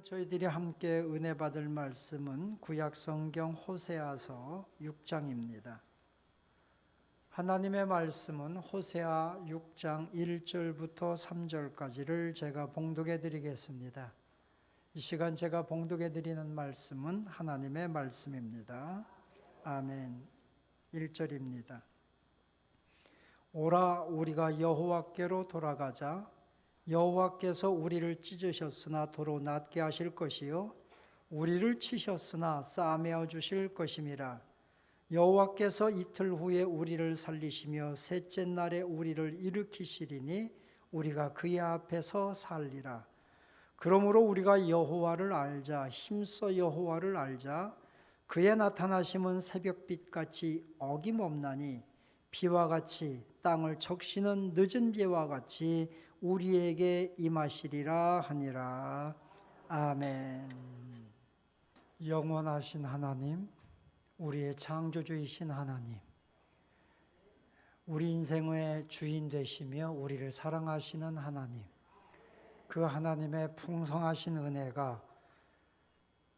오늘 저희들이 함께 은혜 받을 말씀은 구약 성경 호세아서 6장입니다. 하나님의 말씀은 호세아 6장 1절부터 3절까지를 제가 봉독해 드리겠습니다. 이 시간 제가 봉독해 드리는 말씀은 하나님의 말씀입니다. 아멘. 1절입니다. 오라 우리가 여호와께로 돌아가자 여호와께서 우리를 찢으셨으나 도로 낫게 하실 것이요 우리를 치셨으나 싸매어 주실 것임이라. 여호와께서 이틀 후에 우리를 살리시며 셋째 날에 우리를 일으키시리니 우리가 그의 앞에서 살리라. 그러므로 우리가 여호와를 알자 힘써 여호와를 알자. 그의 나타나심은 새벽빛 같이 어김없나니 비와 같이 땅을 적시는 늦은 비와 같이 우리에게 임하시리라 하니라. 아멘. 영원하신 하나님, 우리의 창조주이신 하나님, 우리 인생의 주인 되시며 우리를 사랑하시는 하나님, 그 하나님의 풍성하신 은혜가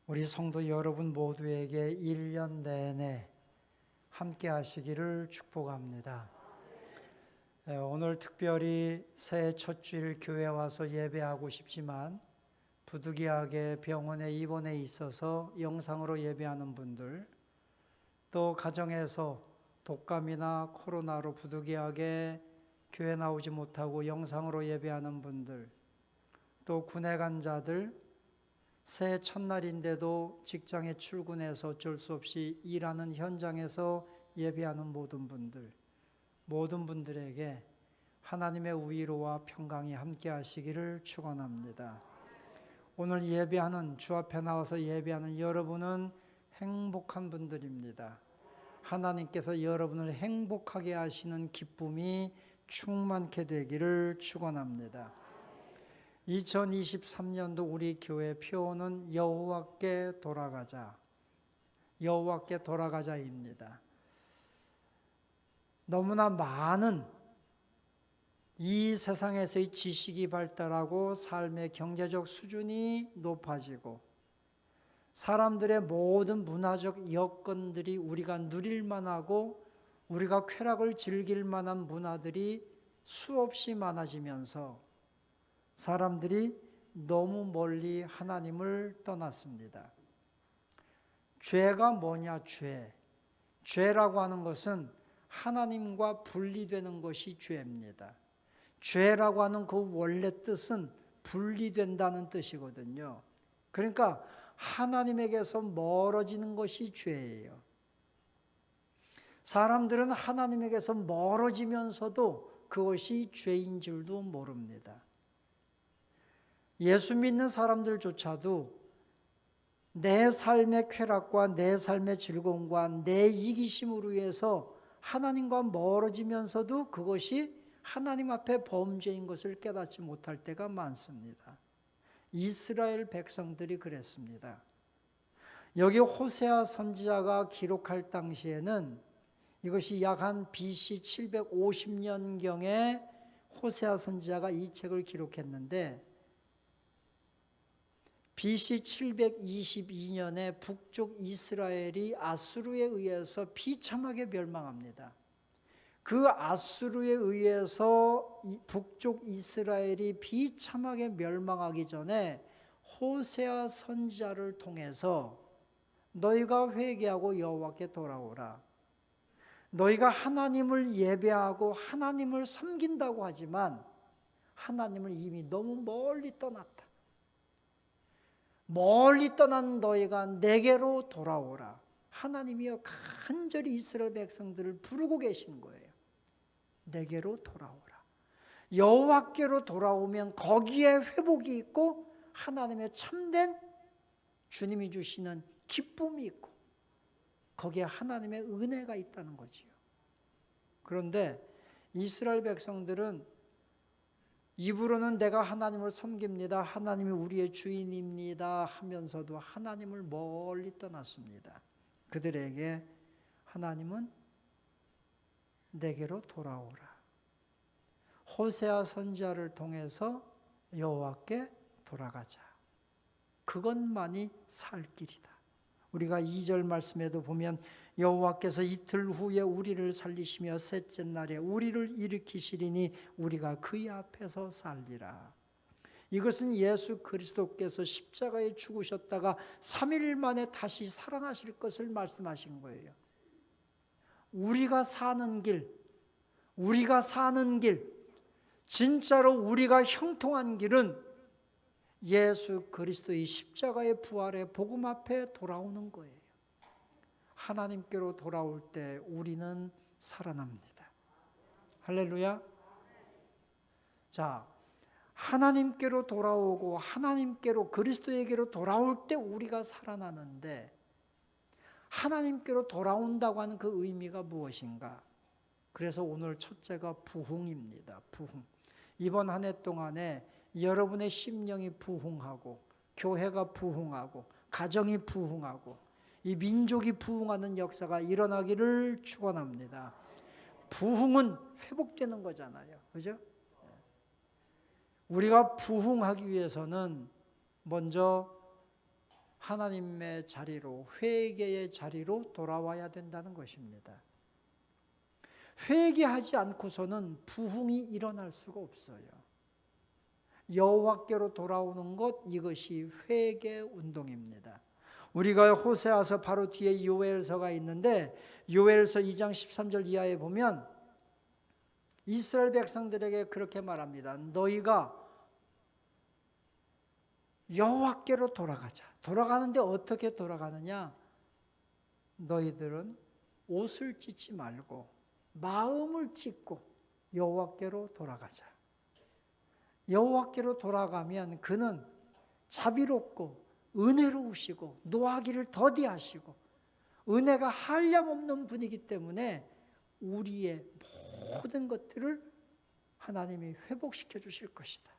우리 성도 여러분 모두에게 1년 내내 함께 하시기를 축복합니다. 예, 오늘 특별히 새해 첫 주일 교회 와서 예배하고 싶지만 부득이하게 병원에 입원해 있어서 영상으로 예배하는 분들 또 가정에서 독감이나 코로나로 부득이하게 교회 나오지 못하고 영상으로 예배하는 분들 또 군에 간 자들 새해 첫날인데도 직장에 출근해서 어쩔 수 없이 일하는 현장에서 예배하는 모든 분들 모든 분들에게 하나님의 위로와 평강이 함께 하시기를 축원합니다. 오늘 예배하는 주 앞에 나와서 예배하는 여러분은 행복한 분들입니다. 하나님께서 여러분을 행복하게 하시는 기쁨이 충만케 되기를 축원합니다. 2023년도 우리 교회 표어는 여호와께 돌아가자. 여호와께 돌아가자입니다. 너무나 많은 이 세상에서의 지식이 발달하고 삶의 경제적 수준이 높아지고 사람들의 모든 문화적 여건들이 우리가 누릴 만하고 우리가 쾌락을 즐길 만한 문화들이 수없이 많아지면서 사람들이 너무 멀리 하나님을 떠났습니다. 죄가 뭐냐, 죄. 죄라고 하는 것은 하나님과 분리되는 것이 죄입니다. 죄라고 하는 그 원래 뜻은 분리된다는 뜻이거든요. 그러니까 하나님에게서 멀어지는 것이 죄예요. 사람들은 하나님에게서 멀어지면서도 그것이 죄인 줄도 모릅니다. 예수 믿는 사람들조차도 내 삶의 쾌락과 내 삶의 즐거움과 내 이기심으로 해서 하나님과 멀어지면서도 그것이 하나님 앞에 범죄인 것을 깨닫지 못할 때가 많습니다. 이스라엘 백성들이 그랬습니다. 여기 호세아 선지자가 기록할 당시에는 이것이 약 한 BC 750년경에 호세아 선지자가 이 책을 기록했는데 BC 722년에 북쪽 이스라엘이 아수르에 의해서 비참하게 멸망합니다. 그 아수르에 의해서 북쪽 이스라엘이 비참하게 멸망하기 전에 호세아 선지자를 통해서 너희가 회개하고 여호와께 돌아오라. 너희가 하나님을 예배하고 하나님을 섬긴다고 하지만 하나님을 이미 너무 멀리 떠났다. 멀리 떠난 너희가 내게로 돌아오라. 하나님이여 간절히 이스라엘 백성들을 부르고 계신 거예요. 내게로 돌아오라. 여호와께로 돌아오면 거기에 회복이 있고 하나님의 참된 주님이 주시는 기쁨이 있고 거기에 하나님의 은혜가 있다는 거지요. 그런데 이스라엘 백성들은 입으로는 내가 하나님을 섬깁니다. 하나님이 우리의 주인입니다. 하면서도 하나님을 멀리 떠났습니다. 그들에게 하나님은 내게로 돌아오라. 호세아 선지자를 통해서 여호와께 돌아가자. 그것만이 살 길이다. 우리가 2절 말씀에도 보면 여호와께서 이틀 후에 우리를 살리시며 셋째 날에 우리를 일으키시리니 우리가 그의 앞에서 살리라. 이것은 예수 그리스도께서 십자가에 죽으셨다가 3일 만에 다시 살아나실 것을 말씀하신 거예요. 우리가 사는 길, 우리가 사는 길, 진짜로 우리가 형통한 길은 예수 그리스도의 십자가의 부활의 복음 앞에 돌아오는 거예요. 하나님께로 돌아올 때 우리는 살아납니다. 할렐루야. 자, 하나님께로 돌아오고 하나님께로 그리스도에게로 돌아올 때 우리가 살아나는데 하나님께로 돌아온다고 하는 그 의미가 무엇인가? 그래서 오늘 첫째가 부흥입니다. 부흥. 이번 한 해 동안에 여러분의 심령이 부흥하고 교회가 부흥하고 가정이 부흥하고 이 민족이 부흥하는 역사가 일어나기를 축원합니다. 부흥은 회복되는 거잖아요. 그죠? 우리가 부흥하기 위해서는 먼저 하나님의 자리로 회개의 자리로 돌아와야 된다는 것입니다. 회개하지 않고서는 부흥이 일어날 수가 없어요. 여호와께로 돌아오는 것 이것이 회개 운동입니다. 우리가 호세아서 바로 뒤에 요엘서가 있는데 요엘서 2장 13절 이하에 보면 이스라엘 백성들에게 그렇게 말합니다. 너희가 여호와께로 돌아가자. 돌아가는데 어떻게 돌아가느냐? 너희들은 옷을 찢지 말고 마음을 찢고 여호와께로 돌아가자. 여호와께로 돌아가면 그는 자비롭고 은혜로우시고 노하기를 더디하시고 은혜가 한량없는 분이기 때문에 우리의 모든 것들을 하나님이 회복시켜 주실 것이다.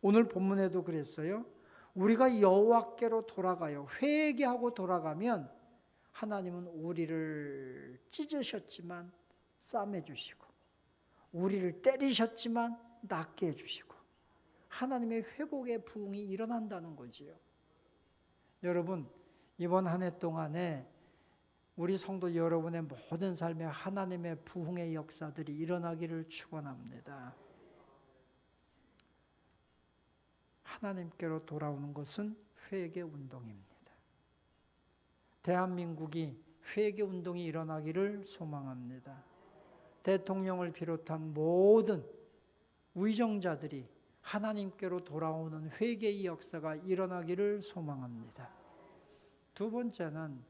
오늘 본문에도 그랬어요. 우리가 여호와께로 돌아가요. 회개하고 돌아가면 하나님은 우리를 찢으셨지만 싸매 주시고 우리를 때리셨지만 낫게 해 주시고 하나님의 회복의 부흥이 일어난다는 거지요. 여러분 이번 한 해 동안에 우리 성도 여러분의 모든 삶에 하나님의 부흥의 역사들이 일어나기를 축원합니다. 하나님께로 돌아오는 것은 회개 운동입니다. 대한민국이 회개 운동이 일어나기를 소망합니다. 대통령을 비롯한 모든 위정자들이 하나님께로 돌아오는 회개의 역사가 일어나기를 소망합니다. 두 번째는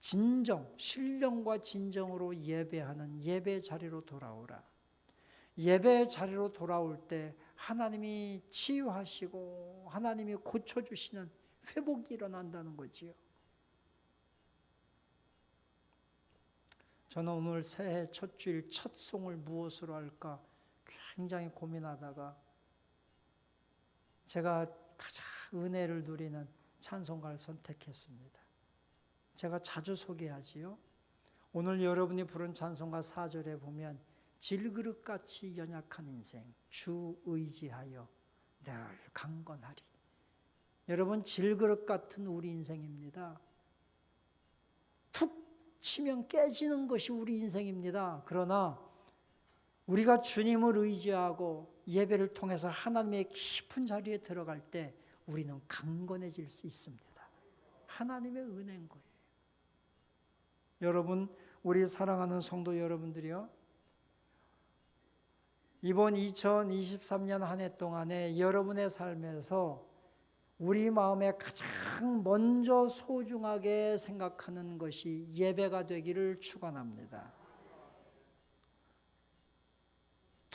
진정, 신령과 진정으로 예배하는 예배 자리로 돌아오라. 예배 자리로 돌아올 때 하나님이 치유하시고 하나님이 고쳐주시는 회복이 일어난다는 거지요. 저는 오늘 새해 첫 주일 첫 송을 무엇으로 할까 굉장히 고민하다가 제가 가장 은혜를 누리는 찬송가를 선택했습니다. 제가 자주 소개하지요. 오늘 여러분이 부른 찬송가 4절에 보면 질그릇같이 연약한 인생 주 의지하여 늘 강건하리. 여러분 질그릇 같은 우리 인생입니다. 툭 치면 깨지는 것이 우리 인생입니다. 그러나 우리가 주님을 의지하고 예배를 통해서 하나님의 깊은 자리에 들어갈 때 우리는 강건해질 수 있습니다. 하나님의 은혜인 거예요. 여러분, 우리 사랑하는 성도 여러분들이요. 이번 2023년 한 해 동안에 여러분의 삶에서 우리 마음에 가장 먼저 소중하게 생각하는 것이 예배가 되기를 축원합니다.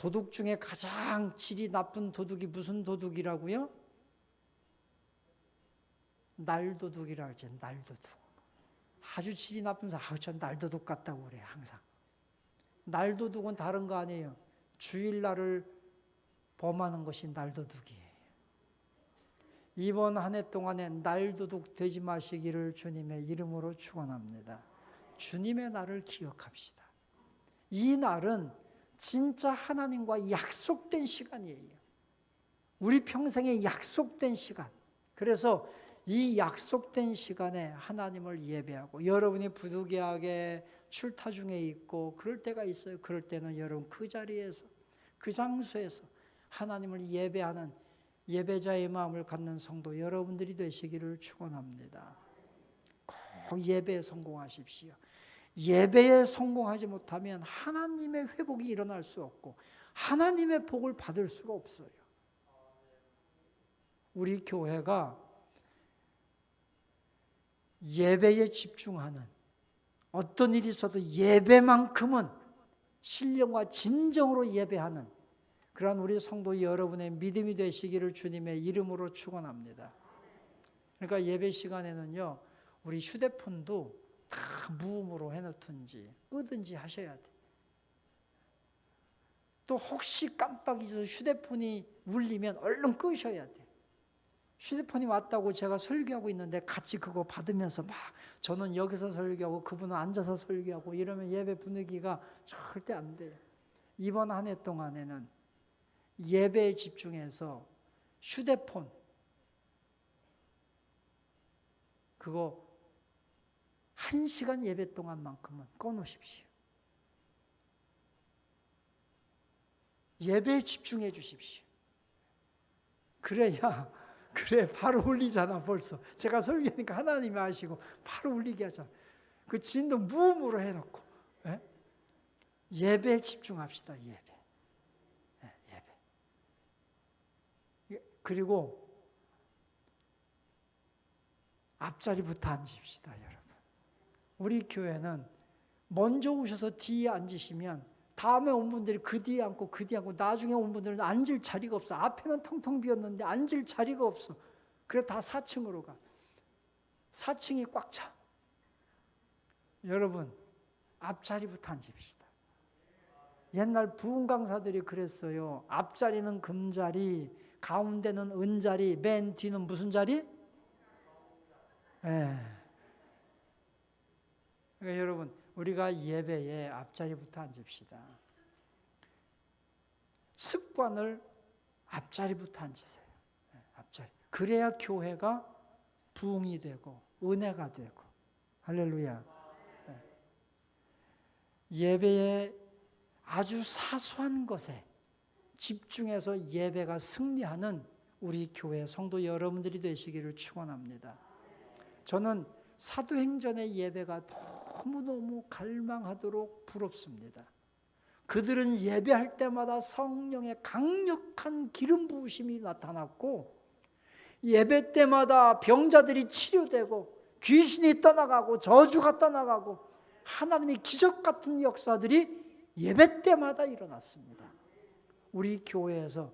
도둑 중에 가장 질이 나쁜 도둑이 무슨 도둑이라고요? 날도둑이라 하죠. 날도둑. 아주 질이 나쁜 사람, 아우 전 날도둑 같다고 그래 항상. 날도둑은 다른 거 아니에요. 주일날을 범하는 것이 날도둑이에요. 이번 한 해 동안에 날도둑 되지 마시기를 주님의 이름으로 축원합니다. 주님의 날을 기억합시다. 이 날은 진짜 하나님과 약속된 시간이에요. 우리 평생에 약속된 시간. 그래서 이 약속된 시간에 하나님을 예배하고 여러분이 부득이하게 출타 중에 있고 그럴 때가 있어요. 그럴 때는 여러분 그 자리에서 그 장소에서 하나님을 예배하는 예배자의 마음을 갖는 성도 여러분들이 되시기를 축원합니다. 꼭 예배에 성공하십시오. 예배에 성공하지 못하면 하나님의 회복이 일어날 수 없고 하나님의 복을 받을 수가 없어요. 우리 교회가 예배에 집중하는 어떤 일이 있어도 예배만큼은 신령과 진정으로 예배하는 그러한 우리 성도 여러분의 믿음이 되시기를 주님의 이름으로 축원합니다. 그러니까 예배 시간에는요. 우리 휴대폰도 다 무음으로 해놓든지 끄든지 하셔야 돼. 또 혹시 깜빡 잊어서 휴대폰이 울리면 얼른 끄셔야 돼. 휴대폰이 왔다고 제가 설교하고 있는데 같이 그거 받으면서 막 저는 여기서 설교하고 그분은 앉아서 설교하고 이러면 예배 분위기가 절대 안 돼요. 이번 한 해 동안에는 예배에 집중해서 휴대폰 그거 한 시간 예배 동안만큼은 꺼놓으십시오. 예배에 집중해 주십시오. 그래야 그래 바로 울리잖아 벌써. 제가 설교하니까 하나님이 아시고 바로 울리게 하잖아. 그 진도 무음으로 해놓고 예? 예배에 집중합시다. 예배. 예, 예배. 예, 그리고 앞자리부터 앉읍시다, 여러분. 우리 교회는 먼저 오셔서 뒤에 앉으시면 다음에 온 분들이 그 뒤에 앉고 그 뒤에 앉고 나중에 온 분들은 앉을 자리가 없어. 앞에는 텅텅 비었는데 앉을 자리가 없어. 그래 다 4층으로 가. 4층이 꽉 차. 여러분 앞자리부터 앉읍시다. 옛날 부흥 강사들이 그랬어요. 앞자리는 금자리, 가운데는 은자리, 맨 뒤는 무슨 자리? 예. 그러니까 여러분 우리가 예배에 앞자리부터 앉읍시다. 습관을 앞자리부터 앉으세요. 예, 앞자리. 그래야 교회가 부흥이 되고 은혜가 되고 할렐루야. 예. 예배에 아주 사소한 것에 집중해서 예배가 승리하는 우리 교회 성도 여러분들이 되시기를 축원합니다. 저는 사도행전의 예배가 너무너무 갈망하도록 부럽습니다. 그들은 예배할 때마다 성령의 강력한 기름 부으심이 나타났고 예배 때마다 병자들이 치료되고 귀신이 떠나가고 저주가 떠나가고 하나님의 기적 같은 역사들이 예배 때마다 일어났습니다. 우리 교회에서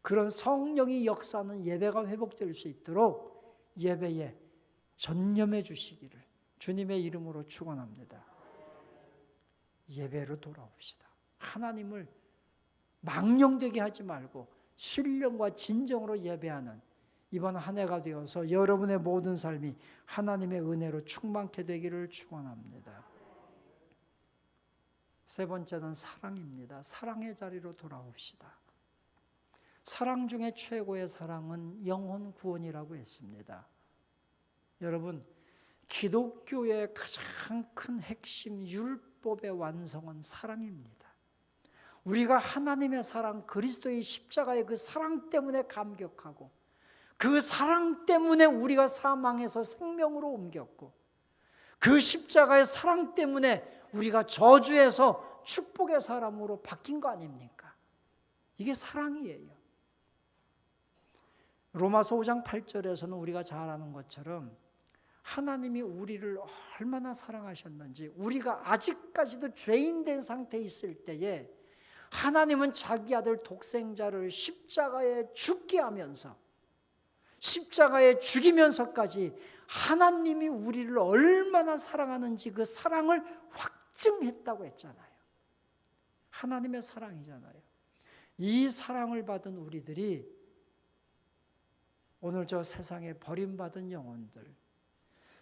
그런 성령이 역사하는 예배가 회복될 수 있도록 예배에 전념해 주시기를 주님의 이름으로 축원합니다. 예배로 돌아옵시다. 하나님을 망령되게 하지 말고 신령과 진정으로 예배하는 이번 한 해가 되어서 여러분의 모든 삶이 하나님의 은혜로 충만케 되기를 축원합니다. 세 번째는 사랑입니다. 사랑의 자리로 돌아옵시다. 사랑 중에 최고의 사랑은 영혼 구원이라고 했습니다. 여러분, 기독교의 가장 큰 핵심 율법의 완성은 사랑입니다. 우리가 하나님의 사랑, 그리스도의 십자가의 그 사랑 때문에 감격하고 그 사랑 때문에 우리가 사망에서 생명으로 옮겼고 그 십자가의 사랑 때문에 우리가 저주에서 축복의 사람으로 바뀐 거 아닙니까? 이게 사랑이에요. 로마서 5장 8절에서는 우리가 잘 아는 것처럼 하나님이 우리를 얼마나 사랑하셨는지 우리가 아직까지도 죄인 된 상태에 있을 때에 하나님은 자기 아들 독생자를 십자가에 죽게 하면서 십자가에 죽이면서까지 하나님이 우리를 얼마나 사랑하는지 그 사랑을 확증했다고 했잖아요. 하나님의 사랑이잖아요. 이 사랑을 받은 우리들이 오늘 저 세상에 버림받은 영혼들,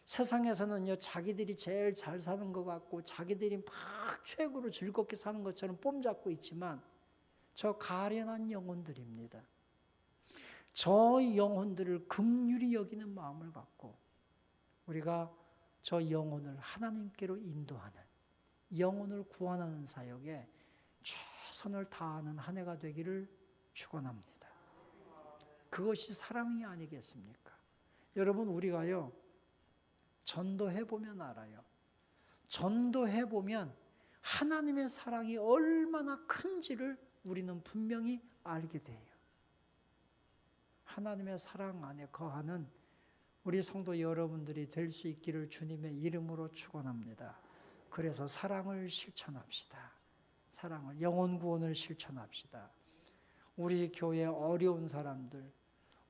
세상에서는요, 자기들이 제일 잘 사는 것 같고, 자기들이 막 최고로 즐겁게 사는 것처럼 뽐잡고 있지만, 저 가련한 영혼들입니다. 저 영혼들을 극률이 여기는 마음을 갖고 우리가 저 영혼을 하나님께로 인도하는 영혼을 구원하는 사역에 최선을 다하는 한 해가 되기를 축원합니다. 그것이 사랑이 아니겠습니까? 여러분 우리가요 전도해 보면 알아요. 전도해 보면 하나님의 사랑이 얼마나 큰지를 우리는 분명히 알게 돼요. 하나님의 사랑 안에 거하는 우리 성도 여러분들이 될 수 있기를 주님의 이름으로 축원합니다. 그래서 사랑을 실천합시다. 사랑을 영혼 구원을 실천합시다. 우리 교회 어려운 사람들,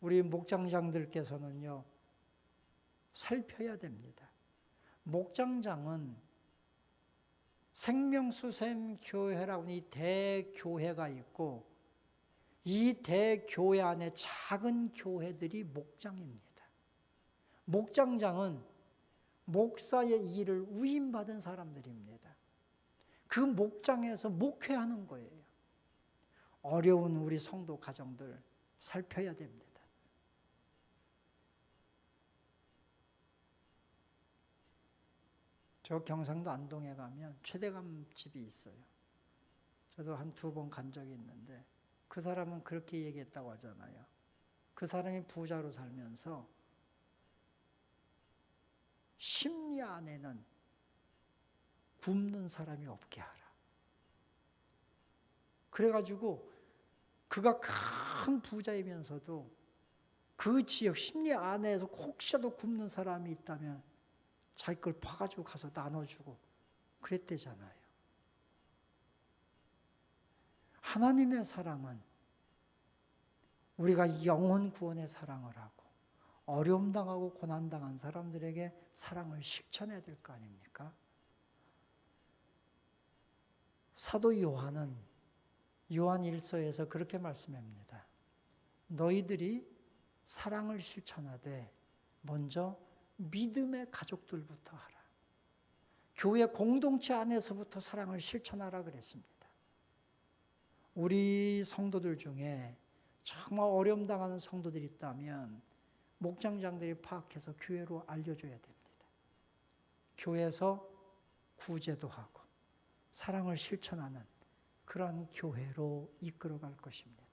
우리 목장장들께서는요 살펴야 됩니다. 목장장은 생명수샘 교회라고 이 대교회가 있고 이 대교회 안에 작은 교회들이 목장입니다. 목장장은 목사의 일을 위임받은 사람들입니다. 그 목장에서 목회하는 거예요. 어려운 우리 성도 가정들 살펴야 됩니다. 저 경상도 안동에 가면 최대감 집이 있어요. 저도 한 두 번 간 적이 있는데 그 사람은 그렇게 얘기했다고 하잖아요. 그 사람이 부자로 살면서 심리 안에는 굶는 사람이 없게 하라. 그래가지고 그가 큰 부자이면서도 그 지역 심리 안에서 혹시라도 굶는 사람이 있다면 자기 걸 파가지고 가서 나눠주고 그랬대잖아요. 하나님의 사랑은 우리가 영혼 구원의 사랑을 하고 어려움 당하고 고난 당한 사람들에게 사랑을 실천해야 될 거 아닙니까? 사도 요한은 요한 1서에서 그렇게 말씀합니다. 너희들이 사랑을 실천하되 먼저 믿음의 가족들부터 하라. 교회 공동체 안에서부터 사랑을 실천하라 그랬습니다. 우리 성도들 중에 정말 어려움 당하는 성도들이 있다면 목장장들이 파악해서 교회로 알려줘야 됩니다. 교회에서 구제도 하고 사랑을 실천하는 그런 교회로 이끌어갈 것입니다.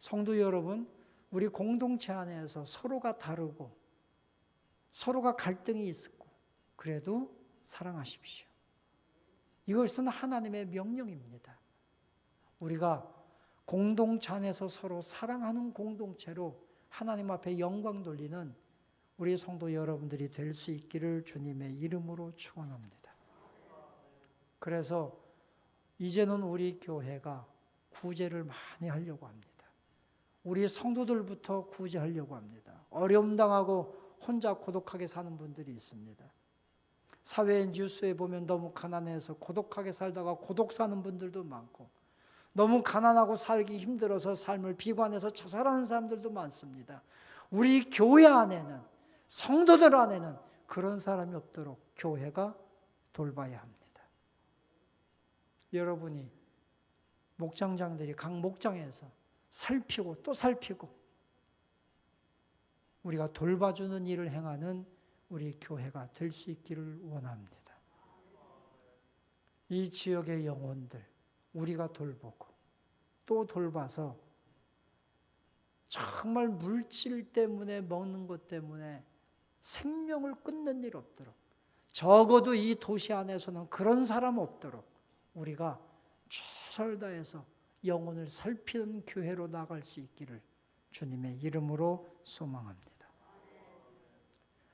성도 여러분, 우리 공동체 안에서 서로가 다르고 서로가 갈등이 있고 그래도 사랑하십시오. 이것은 하나님의 명령입니다. 우리가 공동체 안에서 서로 사랑하는 공동체로 하나님 앞에 영광 돌리는 우리 성도 여러분들이 될 수 있기를 주님의 이름으로 축원합니다. 그래서 이제는 우리 교회가 구제를 많이 하려고 합니다. 우리 성도들부터 구제하려고 합니다. 어려움 당하고 혼자 고독하게 사는 분들이 있습니다. 사회 뉴스에 보면 너무 가난해서 고독하게 살다가 고독 사는 분들도 많고 너무 가난하고 살기 힘들어서 삶을 비관해서 자살하는 사람들도 많습니다. 우리 교회 안에는 성도들 안에는 그런 사람이 없도록 교회가 돌봐야 합니다. 여러분이 목장장들이 각 목장에서 살피고 또 살피고 우리가 돌봐주는 일을 행하는 우리 교회가 될 수 있기를 원합니다. 이 지역의 영혼들 우리가 돌보고 또 돌봐서 정말 물질 때문에 먹는 것 때문에 생명을 끊는 일 없도록 적어도 이 도시 안에서는 그런 사람 없도록 우리가 최선을 다해서 영혼을 살피는 교회로 나갈 수 있기를 주님의 이름으로 소망합니다.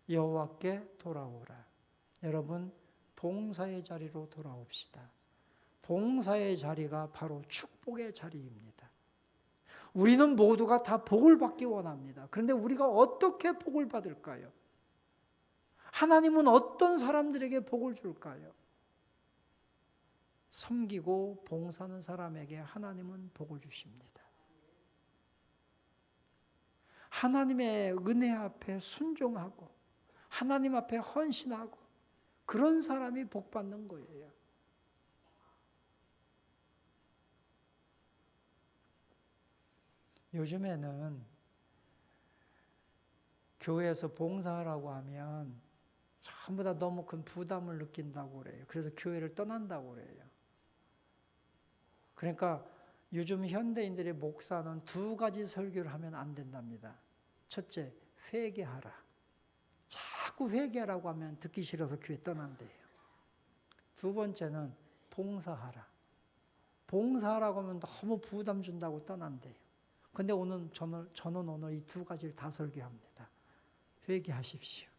여호와께 돌아오라. 여러분 봉사의 자리로 돌아옵시다. 봉사의 자리가 바로 축복의 자리입니다. 우리는 모두가 다 복을 받기 원합니다. 그런데 우리가 어떻게 복을 받을까요? 하나님은 어떤 사람들에게 복을 줄까요? 섬기고 봉사하는 사람에게 하나님은 복을 주십니다. 하나님의 은혜 앞에 순종하고 하나님 앞에 헌신하고 그런 사람이 복 받는 거예요. 요즘에는 교회에서 봉사하라고 하면 전부 다 너무 큰 부담을 느낀다고 그래요. 그래서 교회를 떠난다고 그래요. 그러니까 요즘 현대인들의 목사는 두 가지 설교를 하면 안 된답니다. 첫째, 회개하라. 자꾸 회개하라고 하면 듣기 싫어서 교회 떠난대요. 두 번째는 봉사하라. 봉사하라고 하면 너무 부담 준다고 떠난대요. 근데 오늘 저는, 저는 오늘 이 두 가지를 다 설교합니다. 회개하십시오.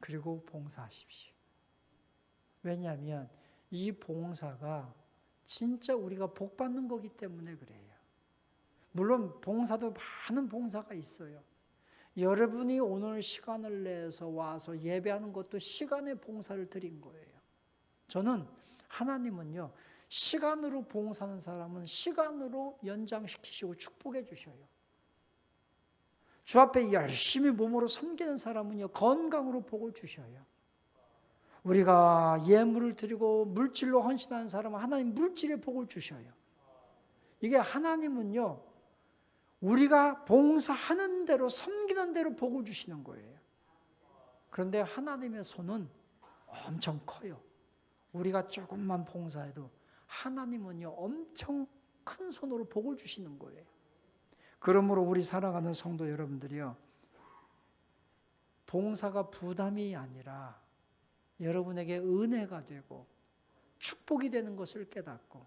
그리고 봉사하십시오. 왜냐하면 이 봉사가 진짜 우리가 복 받는 거기 때문에 그래요. 물론 봉사도 많은 봉사가 있어요. 여러분이 오늘 시간을 내서 와서 예배하는 것도 시간의 봉사를 드린 거예요. 저는 하나님은요, 시간으로 봉사하는 사람은 시간으로 연장시키시고 축복해 주셔요. 주 앞에 열심히 몸으로 섬기는 사람은요, 건강으로 복을 주셔요. 우리가 예물을 드리고 물질로 헌신하는 사람은 하나님 물질의 복을 주셔요. 이게 하나님은요, 우리가 봉사하는 대로 섬기는 대로 복을 주시는 거예요. 그런데 하나님의 손은 엄청 커요. 우리가 조금만 봉사해도 하나님은요 엄청 큰 손으로 복을 주시는 거예요. 그러므로 우리 살아가는 성도 여러분들이요 봉사가 부담이 아니라 여러분에게 은혜가 되고 축복이 되는 것을 깨닫고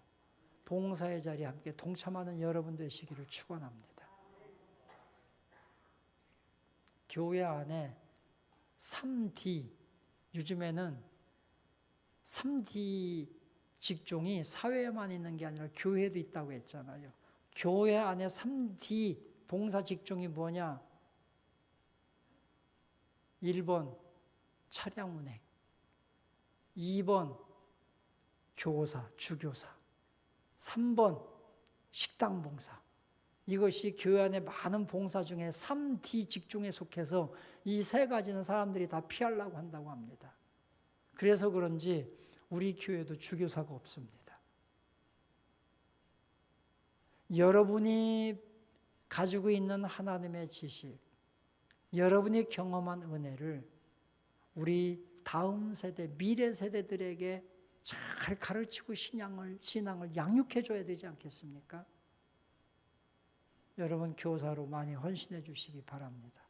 봉사의 자리에 함께 동참하는 여러분 되시기를 축원합니다. 교회 안에 3D 요즘에는 3D 직종이 사회에만 있는 게 아니라 교회도 있다고 했잖아요. 교회 안에 3D 봉사 직종이 뭐냐? 1번 차량 운행, 2번 교사, 주교사, 3번 식당 봉사. 이것이 교회 안에 많은 봉사 중에 3D 직종에 속해서 이 세 가지는 사람들이 다 피하려고 한다고 합니다. 그래서 그런지 우리 교회도 주교사가 없습니다. 여러분이 가지고 있는 하나님의 지식, 여러분이 경험한 은혜를 우리 다음 세대, 미래 세대들에게 잘 가르치고 신앙을, 신앙을 양육해 줘야 되지 않겠습니까? 여러분 교사로 많이 헌신해 주시기 바랍니다.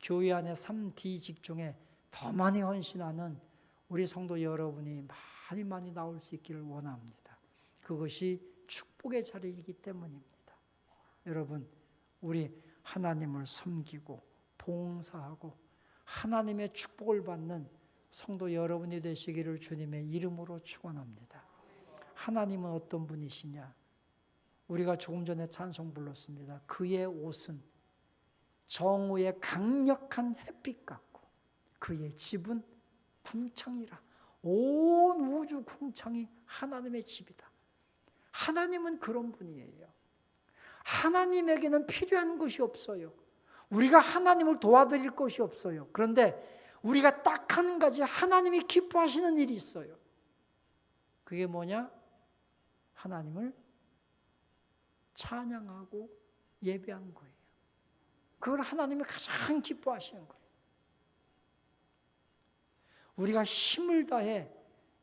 교회 안에 3D 직종에 더 많이 헌신하는 우리 성도 여러분이 많이 많이 나올 수 있기를 원합니다. 그것이 축복의 자리이기 때문입니다. 여러분, 우리 하나님을 섬기고 봉사하고 하나님의 축복을 받는 성도 여러분이 되시기를 주님의 이름으로 축원합니다. 하나님은 어떤 분이시냐? 우리가 조금 전에 찬송 불렀습니다. 그의 옷은 정오의 강력한 햇빛 같고 그의 집은 궁창이라. 온 우주 궁창이 하나님의 집이다. 하나님은 그런 분이에요. 하나님에게는 필요한 것이 없어요. 우리가 하나님을 도와드릴 것이 없어요. 그런데 우리가 딱 한 가지 하나님이 기뻐하시는 일이 있어요. 그게 뭐냐? 하나님을 찬양하고 예배하는 거예요. 그걸 하나님이 가장 기뻐하시는 거예요. 우리가 힘을 다해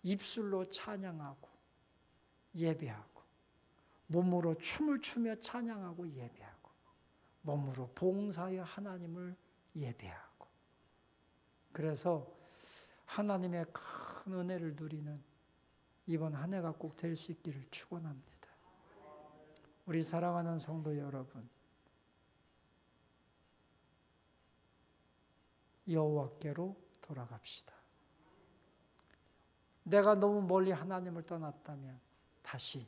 입술로 찬양하고 예배하고 몸으로 춤을 추며 찬양하고 예배하고 몸으로 봉사하여 하나님을 예배하고 그래서 하나님의 큰 은혜를 누리는 이번 한 해가 꼭 될 수 있기를 축원합니다. 우리 사랑하는 성도 여러분 여호와께로 돌아갑시다. 내가 너무 멀리 하나님을 떠났다면 다시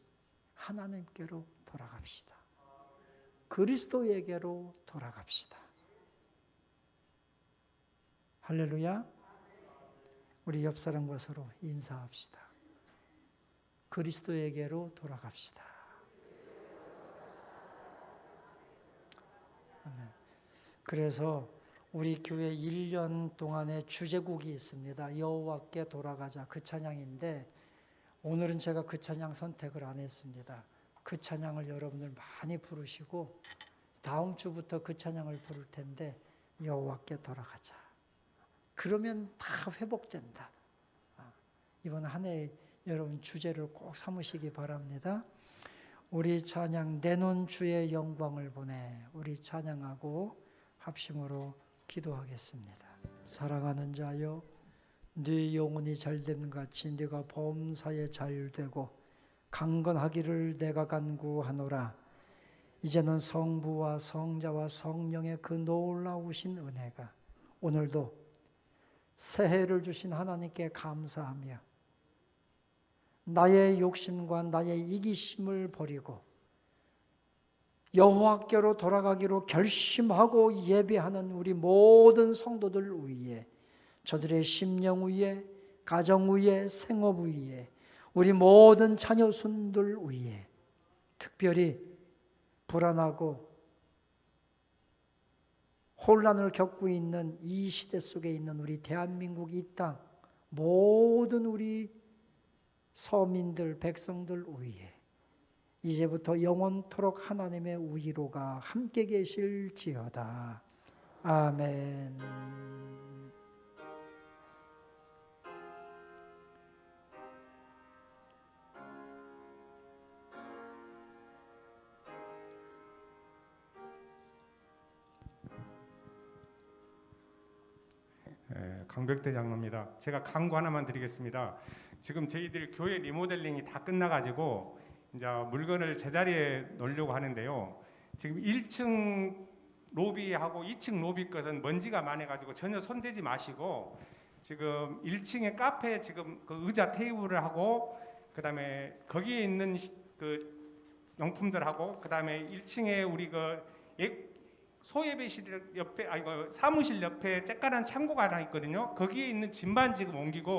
하나님께로 돌아갑시다. 그리스도에게로 돌아갑시다. 할렐루야. 우리 옆 사람과 서로 인사합시다. 그리스도에게로 돌아갑시다. 아멘. 그래서 우리 교회 1년 동안의 주제곡이 있습니다. 여호와께 돌아가자 그 찬양인데 오늘은 제가 그 찬양 선택을 안 했습니다. 그 찬양을 여러분들 많이 부르시고 다음 주부터 그 찬양을 부를 텐데 여호와께 돌아가자. 그러면 다 회복된다. 아, 이번 한 해 여러분 주제를 꼭 삼으시기 바랍니다. 우리 찬양 내놓은 주의 영광을 보내 우리 찬양하고 합심으로 기도하겠습니다. 사랑하는 자여 네 영혼이 잘됨 같이 네가 범사에 잘되고 강건하기를 내가 간구하노라 이제는 성부와 성자와 성령의 그 놀라우신 은혜가 오늘도 새해를 주신 하나님께 감사하며 나의 욕심과 나의 이기심을 버리고 여호와께로 돌아가기로 결심하고 예배하는 우리 모든 성도들 위에 저들의 심령 위에 가정 위에 생업 위에 우리 모든 자녀 순들 위에 특별히 불안하고 혼란을 겪고 있는 이 시대 속에 있는 우리 대한민국 이 땅 모든 우리 서민들 백성들 위에 이제부터 영원토록 하나님의 위로가 함께 계실지어다. 아멘. 예, 강백대 장로입니다. 제가 강구 하나만 드리겠습니다. 지금 저희들 교회 리모델링이 다 끝나가지고 이제 물건을 제자리에 놓으려고 하는데요. 지금 1층 로비하고 2층 로비 것은 먼지가 많아가지고 전혀 손대지 마시고 지금 1층에 카페 지금 그 의자 테이블을 하고 그다음에 거기에 있는 시- 그 용품들하고 그다음에 1층에 우리 그 예- 소예배실 옆에 아이고 사무실 옆에 쬐까란 창고가 하나 있거든요. 거기에 있는 짐만 지금 옮기고